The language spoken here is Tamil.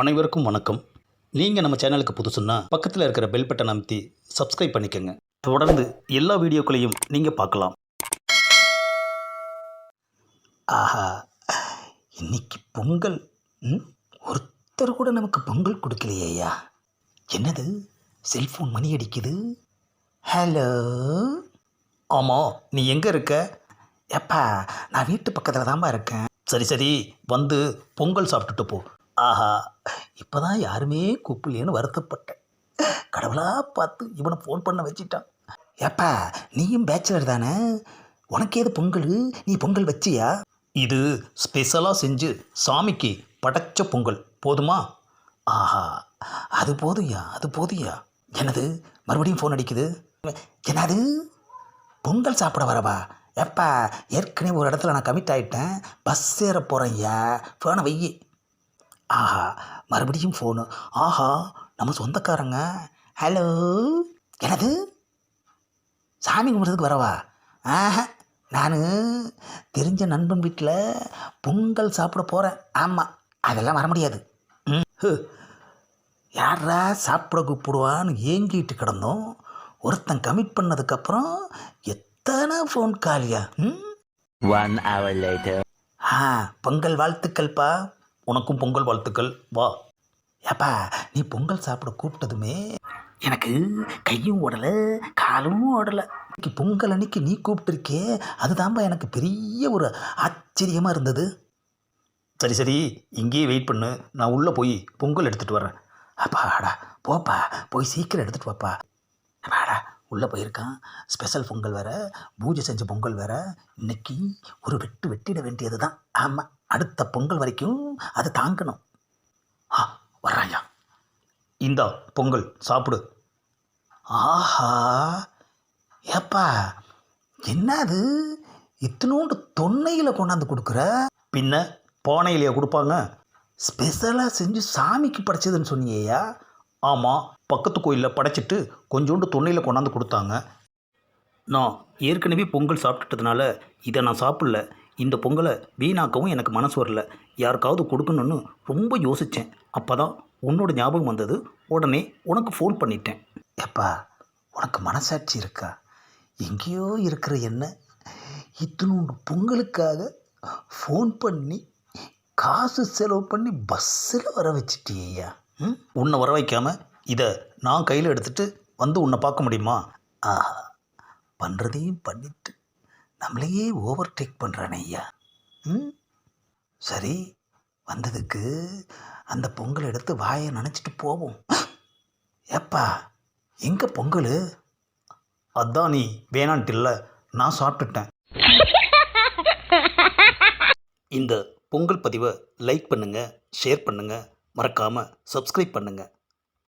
அனைவருக்கும் வணக்கம். நீங்கள் நம்ம சேனலுக்கு புதுசுன்னா பக்கத்தில் இருக்கிற பெல் பட்டன் அமைத்தி சப்ஸ்கிரைப் பண்ணிக்கோங்க. தொடர்ந்து எல்லா வீடியோக்களையும் நீங்கள் பார்க்கலாம். ஆஹா இன்னைக்கு பொங்கல். ம்? ஒருத்தர் கூட நமக்கு பொங்கல் கொடுக்கலையா என்னது? செல்ஃபோன் மணி அடிக்குது? ஹலோ ஆமாம் நீ எங்கே இருக்க? எப்பா நான் வீட்டு பக்கத்தில் தான்ப்பா இருக்கேன். சரி சரி வந்து பொங்கல் சாப்பிட்டுட்டு போ. ஆஹா இப்போ தான் யாருமே கூப்பிடலையேன்னு வருத்தப்பட்டேன். கடவுளாக பார்த்து இவனை ஃபோன் பண்ண வச்சிட்டான். ஏப்பா நீயும் பேச்சுலர் தானே? உனக்கு ஏது பொங்கல்? நீ பொங்கல் வச்சியா? இது ஸ்பெஷலாக செஞ்சு சாமிக்கு படைச்ச பொங்கல். போதுமா? ஆஹா அது போதுயா அது போதுயா என்னது மறுபடியும் ஃபோன் அடிக்குது? என்னது? பொங்கல் சாப்பிட வரவா? எப்பா ஏற்கனவே ஒரு இடத்துல நான் கமிட் ஆகிட்டேன் பஸ் ஏற போகிறேன்யா ஃபோனை வையி. ஆஹா மறுபடியும் ஃபோனு ஆஹா நம்ம சொந்தக்காரங்க. ஹலோ என்னது? சாமி கும்பிட்றதுக்கு வரவா? ஆஹா நான் தெரிஞ்ச நண்பன் வீட்டில் பொங்கல் சாப்பிட போகிறேன் ஆமாம் அதெல்லாம் வர முடியாது. ம். யாரா சாப்பிட கூப்பிடுவான்னு ஏங்கிட்டு கிடந்தோம். ஒருத்தன் கமிட் பண்ணதுக்கப்புறம் எத்தனை ஃபோன் காலியா ம்? One hour later. ஆ பொங்கல் வாழ்த்துக்கள்ப்பா. உனக்கும் பொங்கல் வாழ்த்துக்கள். வா. ஏப்பா நீ பொங்கல் சாப்பிட கூப்பிட்டதுமே. எனக்கு கையும் ஓடலை காலும் ஓடலை. இன்னைக்கு பொங்கல் அன்னைக்கு நீ கூப்பிட்டுருக்கே. அதுதான்ப்பா எனக்கு பெரிய ஒரு ஆச்சரியமாக இருந்தது. சரி சரி. இங்கேயே வெயிட் பண்ணு. நான் உள்ளே போய் பொங்கல் எடுத்துகிட்டு வரேன் அப்பாடா போப்பா. போய் சீக்கிரம் எடுத்துகிட்டு வாப்பா. அப்பாடா உள்ளே போயிருக்கான். ஸ்பெஷல் பொங்கல் வேற. பூஜை செஞ்ச பொங்கல் வேற. இன்னைக்கு ஒரு வெட்டு வெட்டிட வேண்டியது தான் ஆமாம் அடுத்த பொங்கல் வரைக்கும் அதை தாங்கணும். ஆ வர்றாயா இந்தா பொங்கல் சாப்பிடு. ஆஹா ஏப்பா என்னது? இத்தினோண்டு தொன்னையில் கொண்டாந்து கொடுக்குற? பின்ன பானையிலையா கொடுப்பாங்க? ஸ்பெஷலாக செஞ்சு சாமிக்கு படைச்சதுன்னு சொன்னியேயா? ஆமாம் பக்கத்து கோயிலில் படைச்சிட்டு கொஞ்சோண்டு தொன்னையில் கொண்டாந்து கொடுத்தாங்க. நான் ஏற்கனவே பொங்கல் சாப்பிட்டுட்டதுனால இதை நான் சாப்பிடல. இந்த பொங்கலை வீணாக்கவும் எனக்கு மனசு வரல. யாருக்காவது கொடுக்கணும்னு ரொம்ப யோசித்தேன் அப்போ தான் உன்னோட ஞாபகம் வந்தது. உடனே உனக்கு ஃபோன் பண்ணிட்டேன். எப்பா உனக்கு மனசாட்சி இருக்கா? எங்கேயோ இருக்கிற என்ன? இத்தினோண்டு பொங்கலுக்காக ஃபோன் பண்ணி காசு செலவு பண்ணி பஸ்ஸில் வர வச்சிட்டியா ம்? உன்னை வர வைக்காம இதை நான் கையில் எடுத்துட்டு வந்து உன்னை பார்க்க முடியுமா? ஆஹா பண்ணுறதையும் பண்ணிட்டு நம்மளையே ஓவர் டேக் பண்ணுறானே ஐயா. ம்? சரி வந்ததுக்கு அந்த பொங்கல் எடுத்து வாயை நினச்சிட்டு போவோம். ஏப்பா எங்கே பொங்கல்? அதான் நீ வேணான்ட்டு இல்லை நான் சாப்பிட்டுட்டேன். இந்த பொங்கல் பதிவை லைக் பண்ணுங்கள் ஷேர் பண்ணுங்கள் மறக்காமல் சப்ஸ்கிரைப் பண்ணுங்கள்